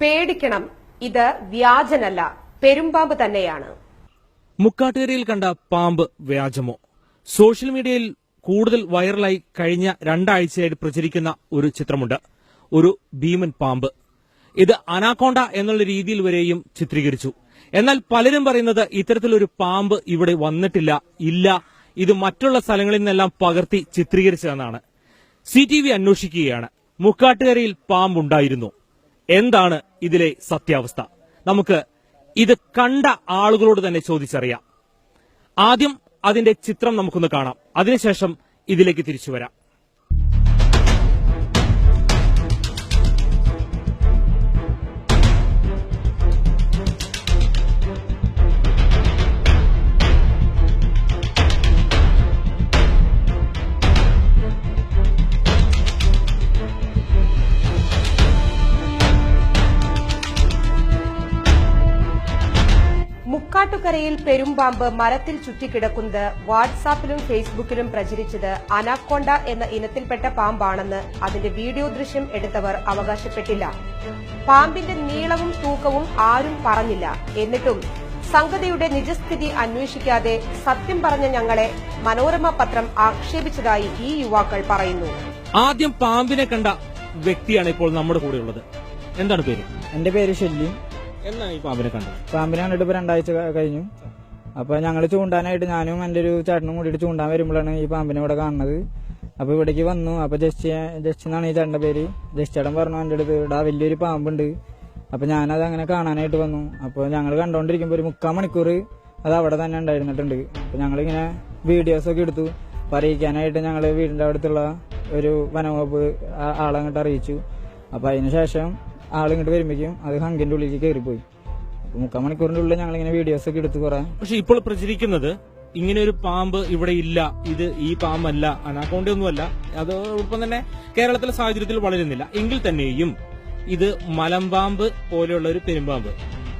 പേടിക്കണം. ഇത് വ്യാജനല്ല. പെരുമ്പാമ്പ് തന്നെയാണ്. മുക്കാട്ടുകരയിൽ കണ്ട പാമ്പ് വ്യാജമോ? സോഷ്യൽ മീഡിയയിൽ കൂടുതൽ വൈറലായി കഴിഞ്ഞ രണ്ടാഴ്ചയായിട്ട് പ്രചരിക്കുന്ന ഒരു ചിത്രമുണ്ട്. ഒരു ഭീമൻ പാമ്പ്. ഇത് അനാക്കോണ്ട എന്നുള്ള രീതിയിൽ വരെയും ചിത്രീകരിച്ചു. എന്നാൽ പലരും പറയുന്നത് ഇത്തരത്തിലൊരു പാമ്പ് ഇവിടെ വന്നിട്ടില്ല ഇല്ല. ഇത് മറ്റുള്ള സ്ഥലങ്ങളിൽ നിന്നെല്ലാം പകർത്തി ചിത്രീകരിച്ചതെന്നാണ്. സി ടി വി അന്വേഷിക്കുകയാണ്. മുക്കാട്ടുകരയിൽ പാമ്പുണ്ടായിരുന്നു. എന്താണ് ഇതിലെ സത്യാവസ്ഥ? നമുക്ക് ഇത് കണ്ട ആളുകളോട് തന്നെ ചോദിച്ചറിയാം. ആദ്യം അതിന്റെ ചിത്രം നമുക്കൊന്ന് കാണാം. അതിനുശേഷം ഇതിലേക്ക് തിരിച്ചു വരാം. മുക്കാട്ടുകരയിൽ പെരുമ്പാമ്പ് മരത്തിൽ ചുറ്റിക്കിടക്കുന്നത് വാട്സാപ്പിലും ഫേസ്ബുക്കിലും പ്രചരിച്ചത് അനാക്കോണ്ട എന്ന ഇനത്തിൽപ്പെട്ട പാമ്പാണെന്ന് അതിന്റെ വീഡിയോ ദൃശ്യം എടുത്തവർ അവകാശപ്പെട്ടില്ല. പാമ്പിന്റെ നീളവും തൂക്കവും ആരും പറഞ്ഞില്ല. എന്നിട്ടും സംഗതിയുടെ നിജസ്ഥിതി അന്വേഷിക്കാതെ സത്യം പറഞ്ഞ ഞങ്ങളെ മനോരമ പത്രം ആക്ഷേപിച്ചതായി ഈ യുവാക്കൾ പറയുന്നു. ആദ്യം പാമ്പിനെ കണ്ട വ്യക്തിയാണ് ഇപ്പോൾ നമ്മുടെ കൂടെയുള്ളത്. എന്താണ് പേര്? എന്റെ പേര് ഷെല്ലി. എന്നാണ് ഈ പാമ്പിനെ കണ്ടത് പാമ്പിനെ കണ്ടിട്ട് ഇപ്പൊ രണ്ടാഴ്ച കഴിഞ്ഞു. അപ്പൊ ഞങ്ങൾ ചൂണ്ടാനായിട്ട് ഞാനും എന്റെ ഒരു ചേട്ടനും കൂടിയിട്ട് ചൂണ്ടാൻ വരുമ്പോഴാണ് ഈ പാമ്പിനെ ഇവിടെ കാണുന്നത്. അപ്പൊ ഇവിടേക്ക് വന്നു. അപ്പൊ ജസ്റ്റ് ജസ്റ്റ് എന്നാണ് ഈ ചേട്ടന്റെ പേര്. ജസ്റ്റ് ചേട്ടൻ പറഞ്ഞു എന്റെ അടുത്ത് ഇവിടെ വലിയൊരു പാമ്പുണ്ട്. അപ്പൊ ഞാനത് അങ്ങനെ കാണാനായിട്ട് വന്നു. അപ്പൊ ഞങ്ങൾ കണ്ടോണ്ടിരിക്കുമ്പോ ഒരു മുക്കാൽ മണിക്കൂർ അത് അവിടെ തന്നെ ഉണ്ടായിരുന്നിട്ടുണ്ട്. അപ്പൊ ഞങ്ങളിങ്ങനെ വീഡിയോസ് ഒക്കെ എടുത്തു. അപ്പൊ അറിയിക്കാനായിട്ട് ഞങ്ങൾ വീടിന്റെ അടുത്തുള്ള ഒരു വനവകുപ്പ് ആ- ആളെ അങ്ങോട്ട് അറിയിച്ചു. അപ്പൊ അതിനുശേഷം ആളിങ്ങോട്ട് വരുമ്പോഴേക്കും അത് ഹങ്കിന്റെ ഉള്ളിലേക്ക് കയറിപ്പോയി. പോയി മുക്കാൽ മണിക്കൂറിന്റെ ഉള്ളിൽ ഞങ്ങൾ ഇങ്ങനെ വീഡിയോസ് ഒക്കെ എടുത്തു കുറെ. പക്ഷെ ഇപ്പോൾ പ്രചരിക്കുന്നത് ഇങ്ങനെ ഒരു പാമ്പ് ഇവിടെ ഇല്ല ഇത് ഈ പാമ്പല്ല അനാക്കോണ്ട ഒന്നുമല്ല അത് ഇപ്പം തന്നെ കേരളത്തിലെ സാഹചര്യത്തിൽ വളരുന്നില്ല. എങ്കിൽ തന്നെയും ഇത് മലമ്പാമ്പ് പോലെയുള്ള ഒരു പെരുമ്പാമ്പ്.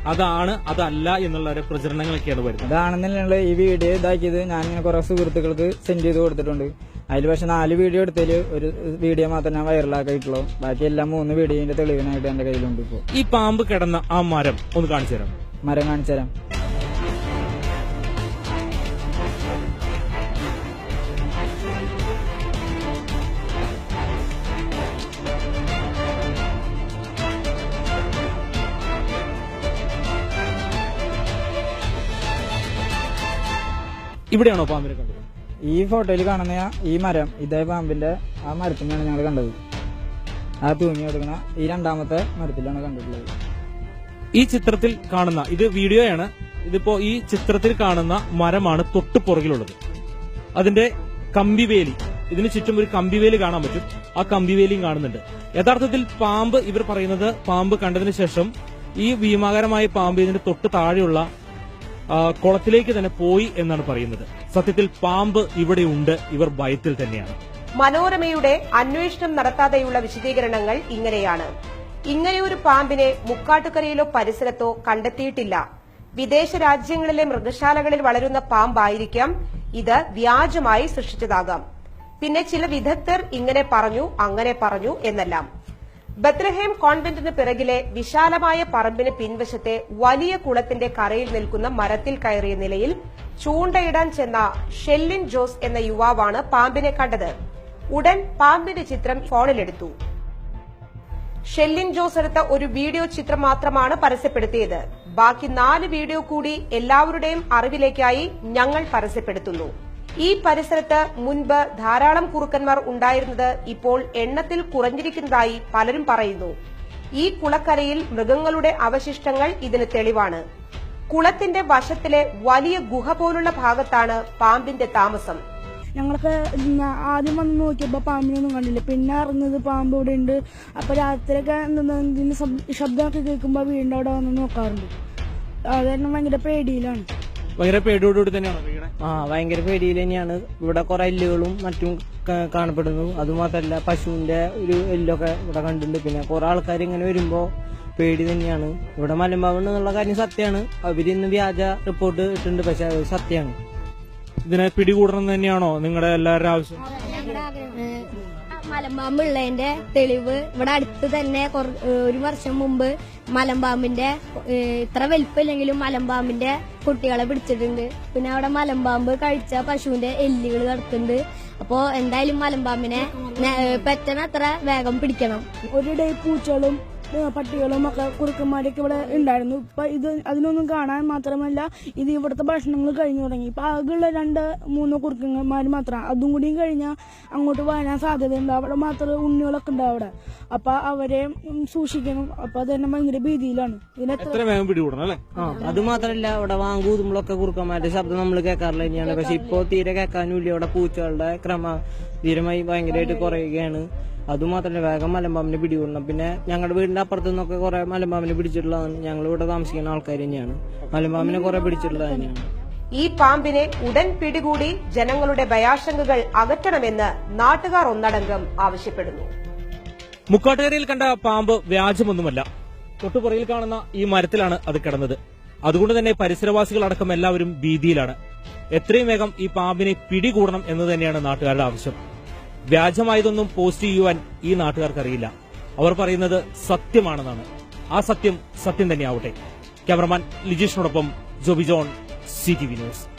അതാണ് അതല്ല എന്നുള്ള ഒരു പ്രചരണങ്ങളൊക്കെയാണ് വരുന്നത്. അതാണെന്നുള്ള ഈ വീഡിയോ ഇതാക്കിയത് ഞാൻ ഇങ്ങനെ കുറെ സുഹൃത്തുക്കൾക്ക് സെൻഡ് ചെയ്ത് കൊടുത്തിട്ടുണ്ട്. അതിൽ പക്ഷെ നാല് വീഡിയോ എടുത്തതിൽ ഒരു വീഡിയോ മാത്രം ഞാൻ വൈറലാക്കിയിട്ടുള്ളൂ ബാക്കി എല്ലാം മൂന്ന് വീഡിയോന്റെ തെളിവിനായിട്ട് എന്റെ കയ്യിലുണ്ട് ഇപ്പോ. ഈ പാമ്പ് കിടന്ന ആ മരം ഒന്ന് കാണിച്ചു തരാം മരം കാണിച്ചു തരാം. ഇവിടെയാണോ പാമ്പിനെ കണ്ടത്? ഈ ഫോട്ടോയിൽ കാണുന്ന ഈ മരം ഇതേ പാമ്പിന്റെ ആ മരത്തിനാണ് ഞങ്ങൾ കണ്ടത്. ആ തൂങ്ങി കൊടുക്കുന്ന ഈ രണ്ടാമത്തെ മരത്തിലാണ് കണ്ടിട്ടുള്ളത്. ഈ ചിത്രത്തിൽ കാണുന്ന ഇത് വീഡിയോയാണ് ഇതിപ്പോ ഈ ചിത്രത്തിൽ കാണുന്ന മരമാണ് തൊട്ടു പുറകിലുള്ളത്. അതിന്റെ കമ്പിവേലി ഇതിന് ചുറ്റും ഒരു കമ്പിവേലി കാണാൻ പറ്റും. ആ കമ്പിവേലിയും കാണുന്നുണ്ട്. യഥാർത്ഥത്തിൽ പാമ്പ് ഇവർ പറയുന്നത് പാമ്പ് കണ്ടതിന് ശേഷം ഈ ഭീമാകരമായ പാമ്പ് ഇതിന്റെ തൊട്ട് താഴെയുള്ള കുളത്തിലേക്ക് തന്നെ പോയി എന്നാണ് പറയുന്നത്. സത്യത്തിൽ പാമ്പ് ഇവിടെ ഉണ്ട്. ഇവർ ഭയത്തിൽ തന്നെയാണ്. മനോരമയുടെ അന്വേഷണം നടത്താതെയുള്ള വിശദീകരണങ്ങൾ ഇങ്ങനെയാണ്. ഇങ്ങനെയൊരു പാമ്പിനെ മുക്കാട്ടുകരയിലോ പരിസരത്തോ കണ്ടെത്തിയിട്ടില്ല. വിദേശ രാജ്യങ്ങളിലെ മൃഗശാലകളിൽ വളരുന്ന പാമ്പായിരിക്കാം ഇത് വ്യാജമായി സൃഷ്ടിച്ചതാകാം. പിന്നെ ചില വിദഗ്ധർ ഇങ്ങനെ പറഞ്ഞു അങ്ങനെ പറഞ്ഞു എന്നെല്ലാം. ബത്ലഹേം കോൺവെന്റിന് പിറകിലെ വിശാലമായ പറമ്പിന് പിൻവശത്തെ വലിയ കുളത്തിന്റെ കരയിൽ നിൽക്കുന്ന മരത്തിൽ കയറിയ നിലയിൽ ചൂണ്ടയിടാൻ ചെന്ന ഷെല്ലിൻ ജോസ് എന്ന യുവാവാണ് പാമ്പിനെ കണ്ടത്. ഉടൻ പാമ്പിന്റെ ചിത്രം ഫോണിലെടുത്തു. ഷെല്ലിൻ ജോസ് എടുത്ത ഒരു വീഡിയോ ചിത്രം മാത്രമാണ് പരസ്യപ്പെടുത്തിയത്. ബാക്കി നാല് വീഡിയോ കൂടി എല്ലാവരുടെയും അറിവിലേക്കായി ഞങ്ങൾ പരസ്യപ്പെടുത്തുന്നു. ഈ പരിസരത്ത് മുൻപ് ധാരാളം കുറുക്കന്മാർ ഉണ്ടായിരുന്നത് ഇപ്പോൾ എണ്ണത്തിൽ കുറഞ്ഞിരിക്കുന്നതായി പലരും പറയുന്നു. ഈ കുളക്കരയിൽ മൃഗങ്ങളുടെ അവശിഷ്ടങ്ങൾ ഇതിന് തെളിവാണ്. കുളത്തിന്റെ വശത്തിലെ വലിയ ഗുഹ പോലുള്ള ഭാഗത്താണ് പാമ്പിന്റെ താമസം. ഞങ്ങൾക്ക് ആദ്യം വന്ന് നോക്കിയപ്പോൾ പാമ്പിനൊന്നും കണ്ടില്ല. പിന്നെ അറിഞ്ഞത് പാമ്പ് ഇവിടെ ഉണ്ട്. അപ്പൊ രാത്രിയൊക്കെ ശബ്ദമൊക്കെ കേൾക്കുമ്പോൾ വീണ്ടും അവിടെ വന്ന് നോക്കാറുണ്ട്. അത് കാരണം ഭയങ്കര പേടിയിലാണ്. ഭയങ്കര പേടിയോടുകൂടി തന്നെയാണ്? ആ ഭയങ്കര പേടിയിൽ തന്നെയാണ്. ഇവിടെ കുറെ എല്ലുകളും മറ്റും ക- കാണപ്പെടുന്നു. അതുമാത്രമല്ല പശുവിന്റെ ഒരു എല്ലൊക്കെ ഇവിടെ കണ്ടിട്ടുണ്ട്. പിന്നെ കുറെ ആൾക്കാർ ഇങ്ങനെ വരുമ്പോ പേടി തന്നെയാണ്. ഇവിടെ മലമ്പാവുണ്ട് എന്നുള്ള കാര്യം സത്യമാണ്. അവർ ഇന്ന് വ്യാജ റിപ്പോർട്ട് ഇട്ടിട്ടുണ്ട്. പക്ഷെ അത് സത്യമാണ്. ഇതിനെ പിടികൂടണം എന്ന് തന്നെയാണോ നിങ്ങളുടെ എല്ലാവരുടെ ആവശ്യം? മലമ്പാമ്പുള്ളതിന്റെ തെളിവ് ഇവിടെ അടുത്ത് തന്നെ ഒരു വർഷം മുമ്പ് മലമ്പാമ്പിന്റെ ഇത്ര വലിപ്പമില്ലെങ്കിലും മലമ്പാമ്പിന്റെ കുട്ടികളെ പിടിച്ചിട്ടുണ്ട്. പിന്നെ അവിടെ മലമ്പാമ്പ് കഴിച്ച പശുവിന്റെ എല്ലുകൾ കിടക്കുന്നുണ്ട്. അപ്പോ എന്തായാലും മലമ്പാമ്പിനെ നേ- പെറ്റനെ അത്ര വേഗം പിടിക്കണം. ഒരു ഡേ പൂച്ചകളും പട്ടികളും ഒക്കെ കുറുക്കന്മാരൊക്കെ ഇവിടെ ഉണ്ടായിരുന്നു. ഇപ്പൊ ഇത് അതിനൊന്നും കാണാൻ മാത്രമല്ല ഇത് ഇവിടുത്തെ ഭക്ഷണങ്ങൾ കഴിഞ്ഞു തുടങ്ങി. ഇപ്പൊ ആകെയുള്ള രണ്ട് മൂന്ന് കുറുക്കന്മാർ മാത്രമാണ് അതും കൂടിയും കഴിഞ്ഞാൽ അങ്ങോട്ട് വരാൻ സാധ്യതയുണ്ട്. അവിടെ മാത്രം ഉണ്ണികളൊക്കെ ഉണ്ട് അവിടെ. അപ്പൊ അവരെ സൂക്ഷിക്കണം. അപ്പൊ അത് തന്നെ ഭയങ്കര ഭീതിയിലാണ്. അത് മാത്രല്ല ഇവിടെ വാങ്ങൂതുമ്പോഴൊക്കെ കുറുക്കന്മാരുടെ ശബ്ദം നമ്മൾ കേൾക്കാറില്ല തന്നെയാണ്. പക്ഷെ ഇപ്പോ തീരെ കേൾക്കാനും ഇല്ല ഇവിടെ പൂച്ചകളുടെ ക്രമ ധീരമായി ഭയങ്കരമായിട്ട് കുറയുകയാണ്. അതുമാത്രല്ല വേഗം മലമ്പാമ്പിനെ പിടികൂടണം. പിന്നെ ഞങ്ങളുടെ വീടിന്റെ അപ്പുറത്തു നിന്നൊക്കെ കുറെ മലമ്പാമ്പിനെ പിടിച്ചിട്ടുള്ളതാണ്. ഞങ്ങൾ ഇവിടെ താമസിക്കുന്ന ആൾക്കാർ തന്നെയാണ്. മലമ്പാമ്പിനെ കുറെ പിടിച്ചിട്ടുള്ളത് തന്നെയാണ്. ഈ പാമ്പിനെ ഉടൻ പിടികൂടി ജനങ്ങളുടെ ഭയാശങ്കകൾ അകറ്റണമെന്ന് നാട്ടുകാർ ഒന്നടങ്കം ആവശ്യപ്പെടുന്നു. മുക്കാട്ടുകരയിൽ കണ്ട പാമ്പ് വ്യാജമൊന്നുമല്ല. തൊട്ടുപുറയിൽ കാണുന്ന ഈ മരത്തിലാണ് അത് കിടന്നത്. അതുകൊണ്ട് തന്നെ പരിസരവാസികൾ അടക്കം എല്ലാവരും ഭീതിയിലാണ്. എത്രയും വേഗം ഈ പാമ്പിനെ പിടികൂടണം എന്ന് തന്നെയാണ് നാട്ടുകാരുടെ ആവശ്യം. വ്യാജമായതൊന്നും പോസ്റ്റ് ചെയ്യുവാൻ ഈ നാട്ടുകാർക്കറിയില്ല. അവർ പറയുന്നത് സത്യമാണെന്നാണ്. ആ സത്യം സത്യം തന്നെയാവട്ടെ. Cameraman ലിജീഷിനോടൊപ്പം Joby John C T V news.